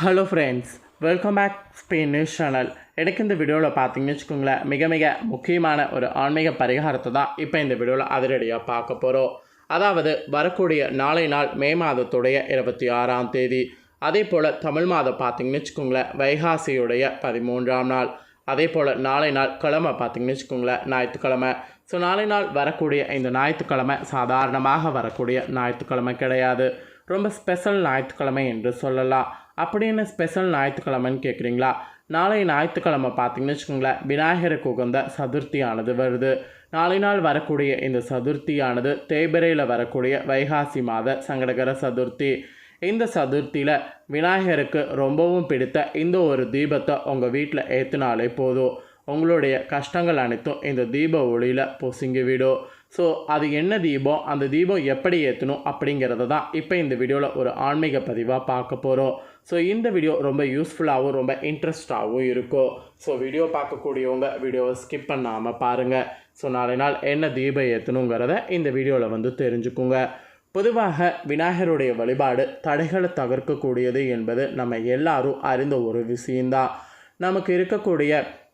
Hello friends welcome back Spain news channel எனக்கு இந்த வீடியோவில் பார்த்தீங்கன்னு வச்சுக்கோங்களேன் மிக மிக முக்கியமான ஒரு ஆன்மீக பரிகாரத்தை தான் இப்போ இந்த வீடியோவில் அதிரடியாக பார்க்க போகிறோம் அதாவது வரக்கூடிய நாளை நாள் மே மாதத்துடைய இருபத்தி ஆறாம் தேதி. அதே போல் தமிழ் மாதம் பார்த்தீங்கன்னு வச்சுக்கோங்களேன் வைகாசியுடைய பதிமூன்றாம் நாள். அதே போல் நாளை நாள் கிழமை பார்த்தீங்கன்னு வச்சுக்கோங்களேன் ஞாயிற்றுக்கிழமை. ஸோ நாளை நாள் வரக்கூடிய இந்த ஞாயிற்றுக்கிழமை சாதாரணமாக வரக்கூடிய ஞாயிற்றுக்கிழமை கிடையாது. ரொம்ப ஸ்பெஷல் ஞாயிற்றுக்கிழமை என்று சொல்லலாம். அப்படின்னு ஸ்பெஷல் ஞாயிற்றுக்கிழமைன்னு கேட்குறீங்களா நாளை ஞாயிற்றுக்கிழமை பார்த்தீங்கன்னு வச்சுக்கோங்களேன் விநாயகருக்கு உகந்த சதுர்த்தியானது வருது. நாளை நாள் வரக்கூடிய இந்த சதுர்த்தியானது தேய்பிரையில் வரக்கூடிய வைகாசி மாத சங்கடகர சதுர்த்தி. இந்த சதுர்த்தியில் விநாயகருக்கு ரொம்பவும் பிடித்த இந்த ஒரு தீபத்தை உங்கள் வீட்டில் ஏற்றினாலே போதும். உங்களுடைய கஷ்டங்கள் அனைத்தும் இந்த தீப ஒளியில் பொசுங்கி விடும் ஸோ அது என்ன தீபம்? அந்த தீபம் எப்படி ஏற்றணும் அப்படிங்கிறத தான் இப்போ இந்த வீடியோவில் ஒரு ஆன்மீக பதிவாக பார்க்க போகிறோம் ஸோ இந்த வீடியோ ரொம்ப யூஸ்ஃபுல்லாகவும் ரொம்ப இன்ட்ரெஸ்டாகவும் இருக்கும். ஸோ வீடியோ பார்க்கக்கூடியவங்க வீடியோவை ஸ்கிப் பண்ணாமல் பாருங்கள் ஸோ நாளை நாள் என்ன தீபம் ஏற்றணுங்கிறத இந்த வீடியோவில் வந்து தெரிஞ்சுக்குங்க. பொதுவாக விநாயகருடைய வழிபாடு தடைகளை தகர்க்கக்கூடியது என்பது நம்ம எல்லாரும் அறிந்த ஒரு விஷயந்தான் நமக்கு இருக்கக்கூடிய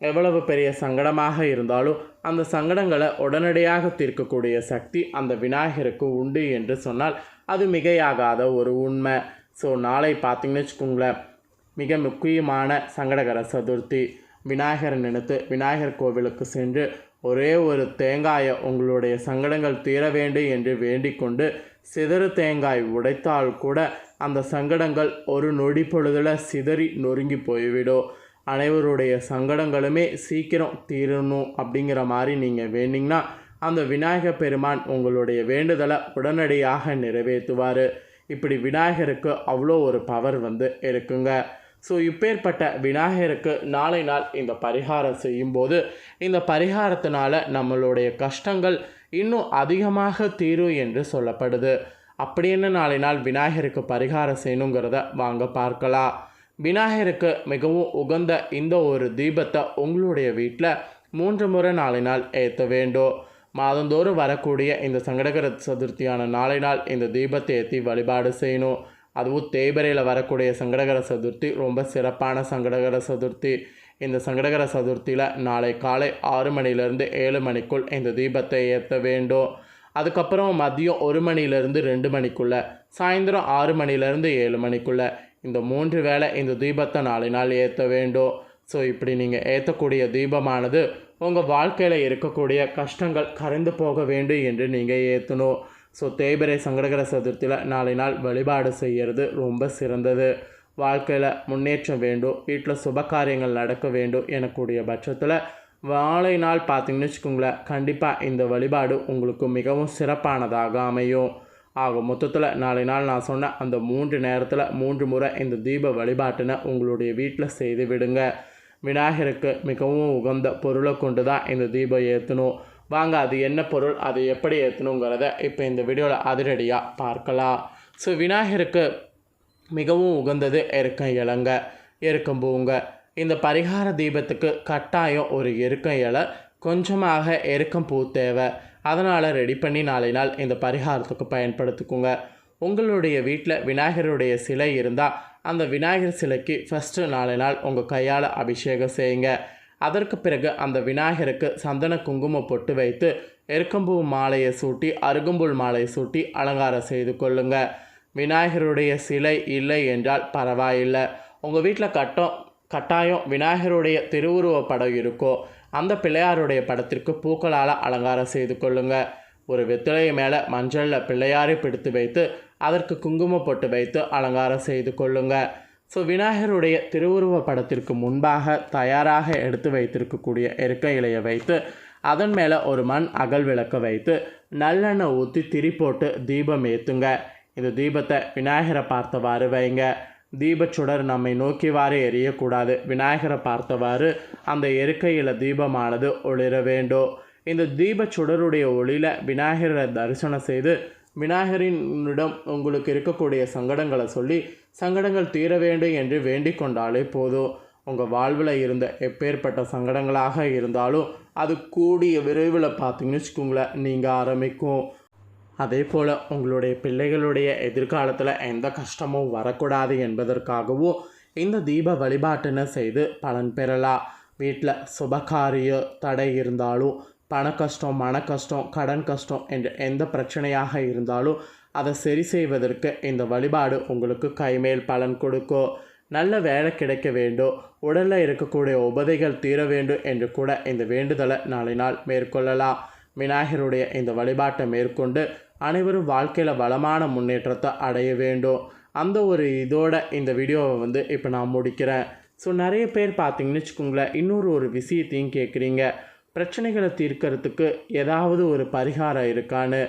எவ்வளவு பெரிய சங்கடமாக இருந்தாலும் அந்த சங்கடங்களை உடனடியாக தீர்க்கக்கூடிய சக்தி அந்த விநாயகருக்கு உண்டு என்று சொன்னால் அது மிகையாகாத ஒரு உண்மை. ஸோ நாளை பார்த்தீங்கன்னு வச்சுக்கோங்களேன் மிக முக்கியமான சங்கடகர சதுர்த்தி. விநாயகரை நினைத்து விநாயகர் கோவிலுக்கு சென்று ஒரே ஒரு தேங்காயை உங்களுடைய சங்கடங்கள் தீர வேண்டும் என்று வேண்டிக் கொண்டு சிதறு தேங்காய் உடைத்தால் கூட அந்த சங்கடங்கள் ஒரு நொடி பொழுதில் சிதறி நொறுங்கி போய்விடும். அனைவருடைய சங்கடங்களுமே சீக்கிரம் தீரணும் அப்படிங்கிற மாதிரி நீங்கள் வேண்டிங்கன்னா அந்த விநாயகர் பெருமான் உங்களுடைய வேண்டுதலை உடனடியாக நிறைவேற்றுவார். இப்படி விநாயகருக்கு அவ்வளோ ஒரு பவர் வந்து இருக்குங்க. ஸோ இப்பேற்பட்ட விநாயகருக்கு நாளை நாள் இந்த பரிகாரம் செய்யும்போது இந்த பரிகாரத்தினால நம்மளுடைய கஷ்டங்கள் இன்னும் அதிகமாக தீரும் என்று சொல்லப்படுது. அப்படி என்ன நாளை நாள் விநாயகருக்கு பரிகாரம் செய்யணுங்கிறத வாங்க பார்க்கலாம். விநாயகருக்கு மிகவும் உகந்த இந்த ஒரு தீபத்தை உங்களுடைய வீட்டில் மூன்று முறை நாளை நாள் ஏற்ற வேண்டும். மாதந்தோறும் வரக்கூடிய இந்த சங்கடகர சதுர்த்தியான நாளை நாள் இந்த தீபத்தை ஏற்றி வழிபாடு செய்யணும். அதுவும் தேய்பிரையில் வரக்கூடிய சங்கடகர சதுர்த்தி ரொம்ப சிறப்பான சங்கடகர சதுர்த்தி. இந்த சங்கடகர சதுர்த்தியில் நாளை காலை ஆறு மணிலேருந்து ஏழு மணிக்குள் இந்த தீபத்தை ஏற்ற வேண்டும். அதுக்கப்புறம் மதியம் ஒரு மணிலேருந்து ரெண்டு மணிக்குள்ளே சாயந்தரம் ஆறு மணிலேருந்து ஏழு மணிக்குள்ளே இந்த மூன்று வேளை இந்த தீபத்தை நாளை நாள் ஏற்ற வேண்டும். ஸோ இப்படி நீங்கள் ஏற்றக்கூடிய தீபமானது உங்கள் வாழ்க்கையில் இருக்கக்கூடிய கஷ்டங்கள் கரைந்து போக வேண்டும் என்று நீங்கள் ஏற்றணும் ஸோ தேய்பிரை சங்கடகர சதுர்த்தியில் நாளை நாள் வழிபாடு செய்கிறது ரொம்ப சிறந்தது. வாழ்க்கையில் முன்னேற்றம் வேண்டும் வீட்டில் சுப காரியங்கள் நடக்க வேண்டும் எனக்கூடிய பட்சத்தில் வாழை நாள் பார்த்தீங்கன்னு வச்சுக்கோங்களேன் கண்டிப்பாக இந்த வழிபாடு உங்களுக்கு மிகவும் சிறப்பானதாக அமையும். ஆக மொத்தத்தில் நாளை நாள் நான் சொன்ன அந்த மூன்று நேரத்தில் மூன்று முறை இந்த தீப வழிபாட்டினை உங்களுடைய வீட்டில் செய்து விடுங்க. விநாயகருக்கு மிகவும் உகந்த பொருளை கொண்டு தான் இந்த தீபம் ஏற்றணும் வாங்க அது என்ன பொருள்? அதை எப்படி ஏற்றணுங்கிறத இப்போ இந்த வீடியோவில் அதிரடியாக பார்க்கலாம். ஸோ விநாயகருக்கு மிகவும் உகந்தது எருக்கம் இலங்க எருக்கம்பூங்க இந்த பரிகார தீபத்துக்கு கட்டாயம் ஒரு எருக்கம் இலை கொஞ்சமாக எருக்கம் பூ தேவை. அதனால் ரெடி பண்ணி நாளை நாள் இந்த பரிகாரத்துக்கு பயன்படுத்திக்கோங்க. உங்களுடைய வீட்டில் விநாயகருடைய சிலை இருந்தால் அந்த விநாயகர் சிலைக்கு ஃபஸ்ட்டு நாளை நாள் உங்கள் கையால் அபிஷேகம் செய்யுங்க. அதற்கு பிறகு அந்த விநாயகருக்கு சந்தன குங்குமம் பொட்டு வைத்து எருக்கம்பூ மாலையை சூட்டி அருகம்புல் மாலையை சூட்டி அலங்காரம் செய்து கொள்ளுங்க. விநாயகருடைய சிலை இல்லை என்றால் பரவாயில்லை. உங்கள் வீட்டில் கட்டம் கட்டாயம் விநாயகருடைய திருவுருவ படம் இருக்கோ அந்த பிள்ளையாருடைய படத்திற்கு பூக்களால் அலங்காரம் செய்து கொள்ளுங்க. ஒரு வெத்திலையை மேலே மஞ்சளில் பிள்ளையாரை பிடித்து வைத்து அதற்கு குங்குமம் போட்டு வைத்து அலங்காரம் செய்து கொள்ளுங்க. ஸோ விநாயகருடைய திருவுருவ படத்திற்கு முன்பாக தயாராக எடுத்து வைத்திருக்கக்கூடிய இருக்க இலையை வைத்து அதன் மேலே ஒரு மண் அகல் விளக்க வைத்து நல்லெண்ணெய் ஊற்றி திரி போட்டு தீபம் ஏற்றுங்க இந்த தீபத்தை விநாயகரை பார்த்தவாறு வைங்க. தீபச்சுடர் நம்மை நோக்கிவாறு எரியக்கூடாது. விநாயகரை பார்த்தவாறு அந்த எருக்கையில் தீபமானது ஒளிர வேண்டும். இந்த தீபச்சுடருடைய ஒளியில் விநாயகரை தரிசனம் செய்து விநாயகரினிடம் உங்களுக்கு இருக்கக்கூடிய சங்கடங்களை சொல்லி சங்கடங்கள் தீர வேண்டும் என்று வேண்டிக் கொண்டாலே போதும். உங்கள் வாழ்வில் இருந்த எப்பேற்பட்ட சங்கடங்களாக இருந்தாலும் அது கூடிய விரைவில் பார்த்தீங்கன்னு வச்சுக்கோங்களேன் நீங்கள் ஆரம்பிக்கும். அதே போல் உங்களுடைய பிள்ளைகளுடைய எதிர்காலத்தில் எந்த கஷ்டமும் வரக்கூடாது என்பதற்காகவும் இந்த தீப வழிபாட்டினை செய்து பலன் பெறலாம். வீட்டில் சுபகாரிய தடை இருந்தாலும் பண கஷ்டம் மன கஷ்டம் கடன் கஷ்டம் என்ற எந்த பிரச்சனையாக இருந்தாலும் அதை சரி செய்வதற்கு இந்த வழிபாடு உங்களுக்கு கைமேல் பலன் கொடுக்கும். நல்ல வேலை கிடைக்க வேண்டும். உடலில் இருக்கக்கூடிய உபதைகள் தீர வேண்டும் என்று கூட இந்த வேண்டுதலை நாளை நாள் மேற்கொள்ளலாம். விநாயகருடைய இந்த வழிபாட்டை மேற்கொண்டு அனைவரும் வாழ்க்கையில் வளமான முன்னேற்றத்தை அடைய வேண்டும். அந்த ஒரு இதோட இந்த வீடியோவை வந்து இப்போ நான் முடிக்கிறேன். ஸோ நிறைய பேர் பார்த்தீங்கன்னு வச்சுக்கோங்களேன் இன்னொரு ஒரு விஷயத்தையும் கேட்குறீங்க பிரச்சனைகளை தீர்க்கறதுக்கு ஏதாவது ஒரு பரிகாரம் இருக்கான்னு.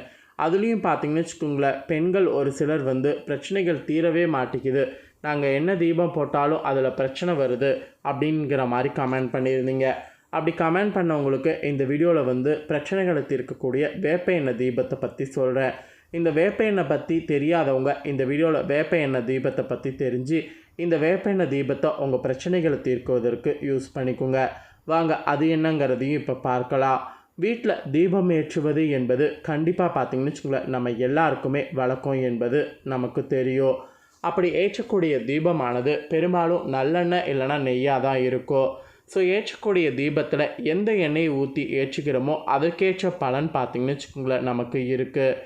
அதுலேயும் பார்த்தீங்கன்னு வச்சுக்கோங்களேன் பெண்கள் ஒரு சிலர் வந்து பிரச்சனைகள் தீரவே மாட்டேங்குது. நாங்கள் என்ன தீபம் போட்டாலும் அதில் பிரச்சனை வருது அப்படிங்கிற மாதிரி கமெண்ட் பண்ணியிருந்தீங்க. அப்படி கமெண்ட் பண்ணவங்களுக்கு இந்த வீடியோவில் வந்து பிரச்சனைகளை தீர்க்கக்கூடிய வேப்ப எண்ணெய் தீபத்தை பற்றி சொல்கிறேன் இந்த வேப்ப எண்ணெய் பற்றி தெரியாதவங்க இந்த வீடியோவில் வேப்ப எண்ணெய் தீபத்தை பற்றி தெரிஞ்சு இந்த வேப்ப எண்ணெய் தீபத்தை உங்கள் பிரச்சனைகளை தீர்க்குவதற்கு யூஸ் பண்ணிக்கோங்க. வாங்க அது என்னங்கிறதையும் இப்போ பார்க்கலாம். வீட்டில் தீபம் ஏற்றுவது என்பது கண்டிப்பாக பார்த்தீங்கன்னு வச்சுக்கோங்களேன் நம்ம எல்லாருக்குமே வழக்கம் என்பது நமக்கு தெரியும். அப்படி ஏற்றக்கூடிய தீபமானது பெரும்பாலும் நல்லெண்ணெய் இல்லைன்னா நெய்யாக தான் இருக்கும். ஸோ ஏற்றக்கூடிய தீபத்தில் எந்த எண்ணெயை ஊற்றி ஏற்றுக்கிறோமோ அதற்கேற்ற பலன் பார்த்திங்கன்னு வச்சுக்கோங்களேன் நமக்கு இருக்குது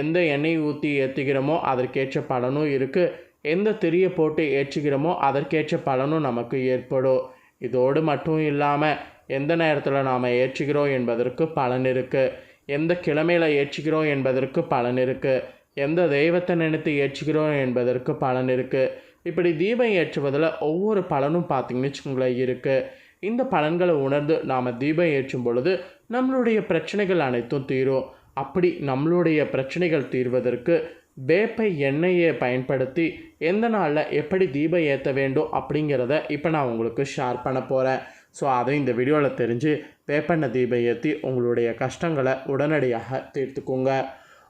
எந்த எண்ணெய் ஊற்றி ஏற்றுகிறோமோ அதற்கேற்ற பலனும் இருக்குது எந்த திரியை போட்டு ஏற்றுகிறோமோ அதற்கேற்ற பலனும் நமக்கு ஏற்படும். இதோடு மட்டும் இல்லாமல் எந்த நேரத்தில் நாம் ஏற்றுகிறோம் என்பதற்கு பலன் இருக்குது எந்த கிழமையில் ஏற்றுகிறோம் என்பதற்கு பலன் இருக்குது எந்த தெய்வத்தை நினைத்து ஏற்றுகிறோம் என்பதற்கு பலன் இருக்குது இப்படி தீபம் ஏற்றுவதில் ஒவ்வொரு பலனும் பார்த்திங்கன்னு வச்சுக்கோங்களேன் இருக்குது இந்த பலன்களை உணர்ந்து நாம் தீபம் ஏற்றும் பொழுது நம்மளுடைய பிரச்சனைகள் அனைத்தும் தீரும். அப்படி நம்மளுடைய பிரச்சனைகள் தீர்வதற்கு வேப்பை எண்ணெயை பயன்படுத்தி எந்த நாளில் எப்படி தீபம் ஏற்ற வேண்டும் அப்படிங்கிறத இப்போ நான் உங்களுக்கு ஷேர் பண்ண போகிறேன் ஸோ அதை இந்த வீடியோவில் தெரிஞ்சு வேப்பெண்ணெய் தீபம் ஏற்றி உங்களுடைய கஷ்டங்களை உடனடியாக தீர்த்துக்கோங்க.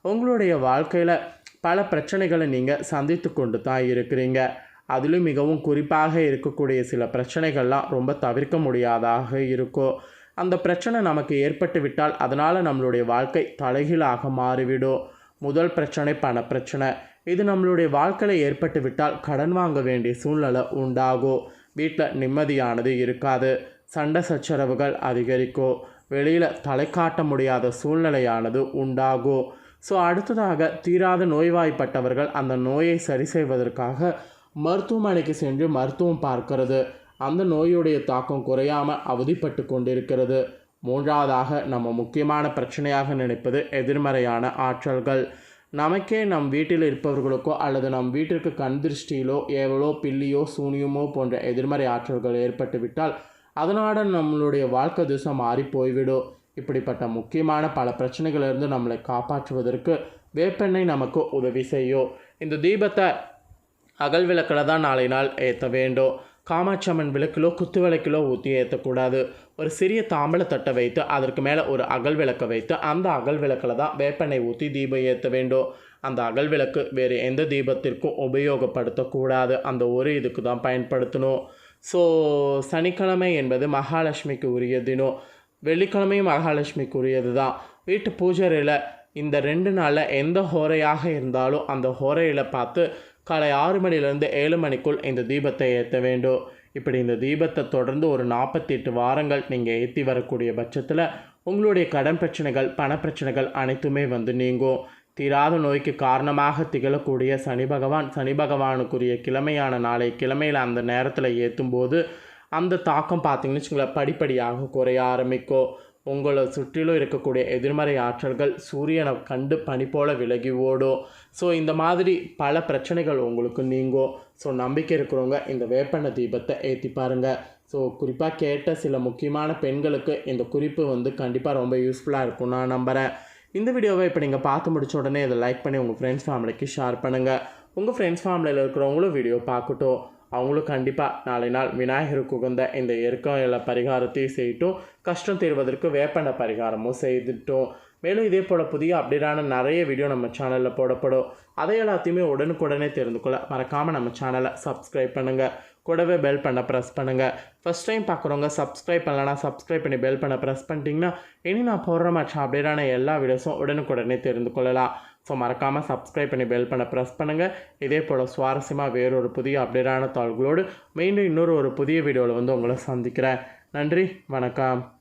உங்களுடைய வாழ்க்கையில் பல பிரச்சனைகளை நீங்கள் சந்தித்து கொண்டு தான் இருக்கிறீங்க. அதிலும் மிகவும் குறிப்பாக இருக்கக்கூடிய சில பிரச்சனைகள்லாம் ரொம்ப தவிர்க்க முடியாதாக இருக்கும் அந்த பிரச்சனை நமக்கு ஏற்பட்டு விட்டால் அதனால் நம்மளுடைய வாழ்க்கை தலைகீழாக மாறிவிடும். முதல் பிரச்சனை பண பிரச்சனை. இது நம்மளுடைய வாழ்க்கையில் ஏற்பட்டு விட்டால் கடன் வாங்க வேண்டிய சூழ்நிலை உண்டாகும் வீட்டில் நிம்மதியானது இருக்காது. சண்டை சச்சரவுகள் அதிகரிக்கும் வெளியில் தலை காட்ட முடியாத சூழ்நிலையானது உண்டாகும் ஸோ அடுத்ததாக தீராத நோய்வாய்ப்பட்டவர்கள் அந்த நோயை சரி செய்வதற்காக மருத்துவமனைக்கு சென்று மருத்துவம் பார்க்கிறது. அந்த நோயுடைய தாக்கம் குறையாமல் அவதிப்பட்டு கொண்டிருக்கிறது. மூன்றாவதாக நம்ம முக்கியமான பிரச்சனையாக நினைப்பது எதிர்மறையான ஆற்றல்கள். நமக்கே நம் வீட்டில் இருப்பவர்களுக்கோ அல்லது நம் வீட்டிற்கு கண் திருஷ்டியிலோ ஏவலோ பில்லியோ சூனியமோ போன்ற எதிர்மறை ஆற்றல்கள் ஏற்பட்டுவிட்டால் அதனால் நம்மளுடைய வாழ்க்கை திசை மாறி போய்விடும். இப்படிப்பட்ட முக்கியமான பல பிரச்சனைகளிலிருந்து நம்மளை காப்பாற்றுவதற்கு வேப்பெண்ணெய் நமக்கு உதவி செய்யும். இந்த தீபத்தை அகல் விளக்கில் தான் நாளை நாள் ஏற்ற வேண்டும். காமாட்சி அம்மன் விளக்கிலோ குத்து விளக்கிலோ ஊற்றி ஏற்றக்கூடாது ஒரு சிறிய தாம்பழத்தட்டை வைத்து அதற்கு மேலே ஒரு அகல் விளக்கை வைத்து அந்த அகல் விளக்கில் தான் வேப்பெண்ணெய் ஊற்றி தீபம் ஏற்ற வேண்டும். அந்த அகல் விளக்கு வேறு எந்த தீபத்திற்கும் உபயோகப்படுத்தக்கூடாது. அந்த ஒரு இதுக்கு தான் பயன்படுத்தணும். ஸோ சனிக்கிழமை என்பது மகாலட்சுமிக்கு உரிய தினம். வெள்ளிக்கிழமையும் மகாலட்சுமிக்கு உரியது தான். வீட்டு பூஜரையில் இந்த ரெண்டு நாளில் எந்த ஹோரையாக இருந்தாலும் அந்த ஹோரையில் பார்த்து காலை ஆறு மணிலேருந்து ஏழு மணிக்குள் இந்த தீபத்தை ஏற்ற வேண்டும். இப்படி இந்த தீபத்தை தொடர்ந்து ஒரு நாற்பத்தி எட்டு வாரங்கள் நீங்கள் ஏற்றி வரக்கூடிய பட்சத்தில் உங்களுடைய கடன் பிரச்சனைகள் பணப்பிரச்சனைகள் அனைத்துமே வந்து நீங்கும். தீராத நோய்க்கு காரணமாக திகழக்கூடிய சனி பகவான் சனி பகவானுக்குரிய கிழமையான நாளை கிழமையில் அந்த நேரத்தில் ஏற்றும் போது அந்த தாக்கம் பார்த்தீங்கன்னு வச்சுங்களேன் படிப்படியாக குறைய ஆரம்பிக்கும். உங்களை சுற்றிலும் இருக்கக்கூடிய எதிர்மறை ஆற்றல்கள் சூரியனை கண்டு பனி போல விலகி ஓடும். ஸோ இந்த மாதிரி பல பிரச்சனைகள் உங்களுக்கு நீங்கும். ஸோ நம்பிக்கை இருக்கிறவங்க இந்த வேப்பெண்ண தீபத்தை ஏற்றி பாருங்கள் ஸோ குறிப்பாக கேட்ட சில முக்கியமான பெண்களுக்கு இந்த குறிப்பு வந்து கண்டிப்பாக ரொம்ப யூஸ்ஃபுல்லாக இருக்கும் நான் நம்புகிறேன் இந்த வீடியோவை இப்போ நீங்கள் பார்த்து முடிச்ச உடனே இதை லைக் பண்ணி உங்கள் ஃப்ரெண்ட்ஸ் ஃபேமிலிக்கு ஷேர் பண்ணுங்கள் உங்கள் ஃப்ரெண்ட்ஸ் ஃபேமிலியில் இருக்கிறவங்களும் வீடியோ பார்க்கட்டும். அவங்களும் கண்டிப்பாக நாளை நாள் விநாயகருக்கு உகந்த இந்த எருக்கம் எல்லா பரிகாரத்தையும் செய்யட்டும் கஷ்டம் தீர்வதற்கு வேப்பன பரிகாரமும் செய்துட்டோம். மேலும் இதே போல் புதிய அப்டேட்டான நிறைய வீடியோ நம்ம சேனலில் போடப்படும். அதை எல்லாத்தையுமே உடனுக்குடனே தெரிந்து கொள்ள மறக்காமல் நம்ம சேனலை சப்ஸ்கிரைப் பண்ணுங்கள் கூடவே பெல் பண்ண ப்ரெஸ் பண்ணுங்கள் ஃபஸ்ட் டைம் பார்க்குறவங்க சப்ஸ்கிரைப் பண்ணலன்னா சப்ஸ்கிரைப் பண்ணி பெல் பண்ண ப்ரெஸ் பண்ணிட்டீங்கன்னா இனி நான் போடுற மாதிரி அப்டேட்டான எல்லா வீடியோஸும் உடனுக்குடனே தெரிந்து கொள்ளலாம். ஸோ மறக்காமல் சப்ஸ்கிரைப் பண்ணி பெல் பண்ண ப்ரெஸ் பண்ணுங்கள் இதே போல் சுவாரஸ்யமாக வேறொரு புதிய அப்டேட்டான தாள்களோடு மீண்டும் இன்னொரு ஒரு புதிய வீடியோவில் வந்து உங்களை சந்திக்கிறேன். நன்றி வணக்கம்.